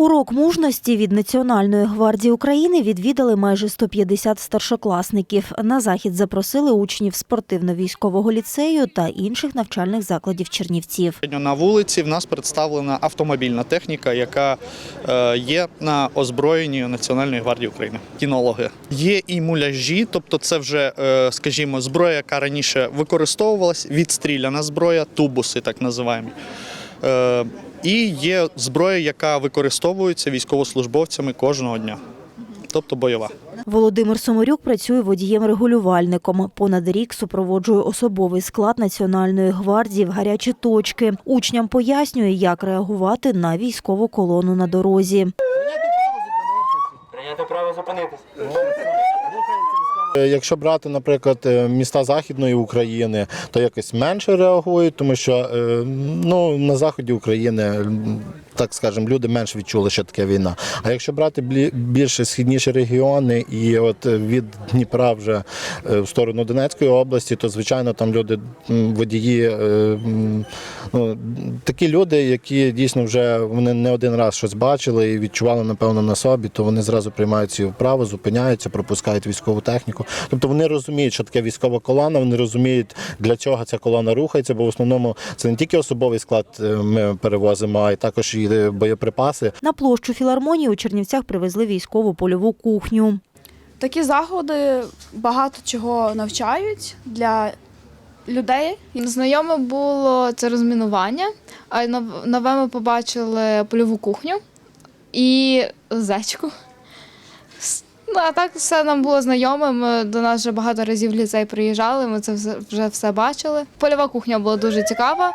Урок мужності від Національної гвардії України відвідали майже 150 старшокласників. На захід запросили учнів спортивно-військового ліцею та інших навчальних закладів Чернівців. На вулиці в нас представлена автомобільна техніка, яка е, є на озброєнні Національної гвардії України. Кінологи. Є і муляжі, тобто це вже, е, скажімо, зброя, яка раніше використовувалась, відстріляна зброя, тубуси, так називаємо. І є зброя, яка використовується військовослужбовцями кожного дня, тобто бойова. Володимир Соморюк працює водієм-регулювальником. Понад рік супроводжує особовий склад Національної гвардії в гарячі точки. Учням пояснює, як реагувати на військову колону на дорозі. Прийняти право зупинитись. Е, Якщо брати, наприклад, е, міста Західної України, то якось менше реагують, тому що е, ну, на заході України, так скажемо, люди менш відчули, що таке війна. А якщо брати більше східніші регіони і от е, від Дніпра вже е, в сторону Донецької області, то звичайно там люди водії, е, ну, такі люди, які дійсно вже вони не один раз щось бачили і відчували, напевно, на собі, то вони зразу приймають ці вправи, зупиняються, пропускають військову техніку. Тобто вони розуміють, що таке військова колона, вони розуміють, для чого ця колона рухається, бо в основному це не тільки особовий склад е, ми перевозимо, а й також і е, боєприпаси. На площу філармонії у Чернівцях привезли військову польову кухню. Такі заходи багато чого навчають для людей. Знайоме було це розмінування, а нов- нове ми побачили польову кухню і зечку. Ну, а так все нам було знайоме. Ми до нас вже багато разів в ліцей приїжджали, ми це все- вже все бачили. Польова кухня була дуже цікава.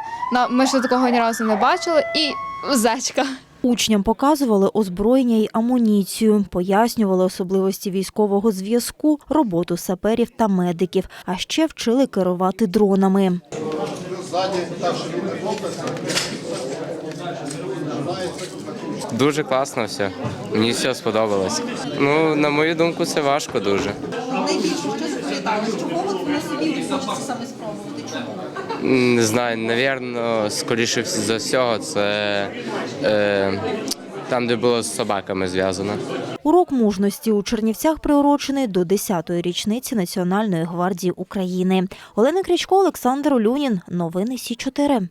Ми ще такого ні разу не бачили. І зечка. Учням показували озброєння й амуніцію, пояснювали особливості військового зв'язку, роботу саперів та медиків, а ще вчили керувати дронами. Дуже класно все. Мені все сподобалось. Ну, на мою думку, це важко дуже. Найбільше що запам'яталось? Чого от на собі хочеться саме спробувати? Чому? Не знаю, навірно, скоріше за всього, це е, там, де було з собаками зв'язано. Урок мужності у Чернівцях приурочений до 10-ї річниці Національної гвардії України. Олена Крічко, Олександр Олюнін. Новини Сі 4